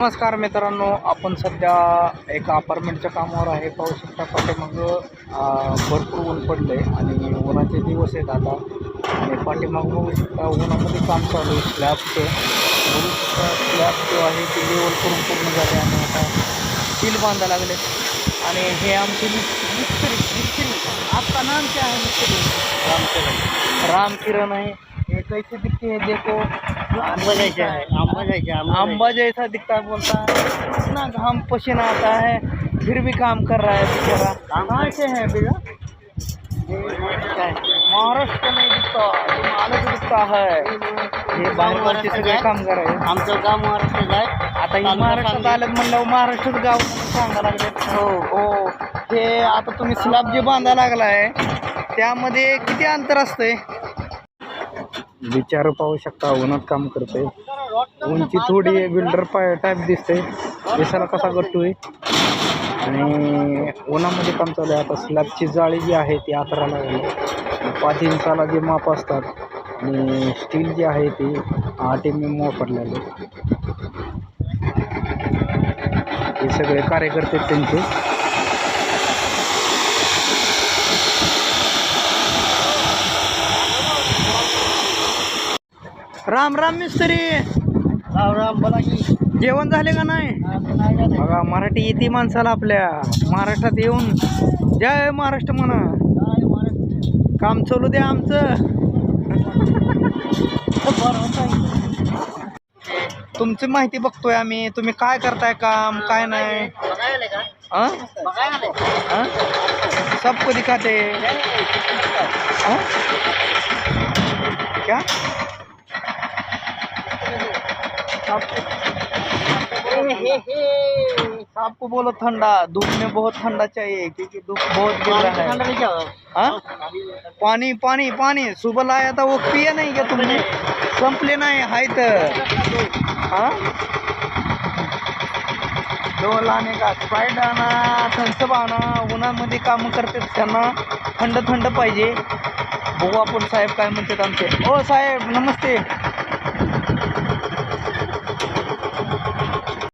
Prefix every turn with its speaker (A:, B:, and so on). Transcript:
A: नमस्कार मित्रांनो आपण सध्या एका अपार्टमेंटच्या कामावर आहे. पाहू शकता पाठीमागं भरपूर ऊन पडलं आहे आणि उन्हाचे दिवस आहेत आता. आणि पाठीमाग बघू शकता उन्हामध्ये काम चालू आहे स्लॅबचं बघू शकता स्लॅब जो आहे ते लेवल करून पूर्ण झाले आणि आता स्टील बांधा लागले. आणि हे आमचे मिस्त्री मिस्त्री आपका नाम क्या है मिस्त्री. रामकिरण. रामकिरण आहे. हे कैसे दिखते हैं देखो
B: आंबा जायचे आहे आंबा जायचे
A: अम्बा जैसा। दिखता है बोलता है। इतना घाम पसीना आता है फिर भी काम कर रहा है बेचारा। कहाँ से है भैया महाराष्ट्र नहीं दिखता ये दिखता है। हे बाहेरवरचे सगळे काम करायचे
B: आमचं गाव महाराष्ट्रात आहे
A: आता हे महाराष्ट्रात. आलं म्हणलं महाराष्ट्रात गाव सांगा लागले. हो. हो. हे आता तुम्ही स्लॅब जे बांधा लागलाय. त्यामध्ये किती अंतर असतंय? विचार पाहू शकता उन्हात काम करते उंची थोडी बिल्डर पाय टाईप दिसते दिसायला कसा गट्टू आणि उन्हामध्ये काम चालू आहे. आता स्लॅबची जाळी जी आहे ती आतरा लागली. पाच इंचाला जे माप असतात आणि स्टील जी आहे ती आठ mm एम एम वापरलेले हे सगळे कार्यकर्ते त्यांचे. राम राम मिस्त्री.
B: राम राम बोला की.
A: जेवण झाले का नाही. बघा मराठी येते माणसाला आपल्या. महाराष्ट्रात येऊन. जय महाराष्ट्र म्हणा. काम चालू द्या आमचं. तुमची माहिती बघतोय आम्ही. तुम्ही काय करताय काम? काय नाही?
B: बघायला आले का बघायला आले.
A: सबको दिखाते हाँ? क्या
B: हे, हे, हे.
A: आपको बोलो ठंडा धूप में बहुत ठंडा चाहिए क्योंकि धूप बहुत गिर रहा है. पानी पानी पानी सुबह लाया था वो पिया नहीं क्या तुमने? संपले नाही हाय तर हाँ? जो लाने का स्प्राईट आणा थम्सअप आणा उन्हामध्ये कामं करतात त्यांना थंड थंड पाहिजे. बघू आपण साहेब काय म्हणतात आमचे? ओ साहेब नमस्ते.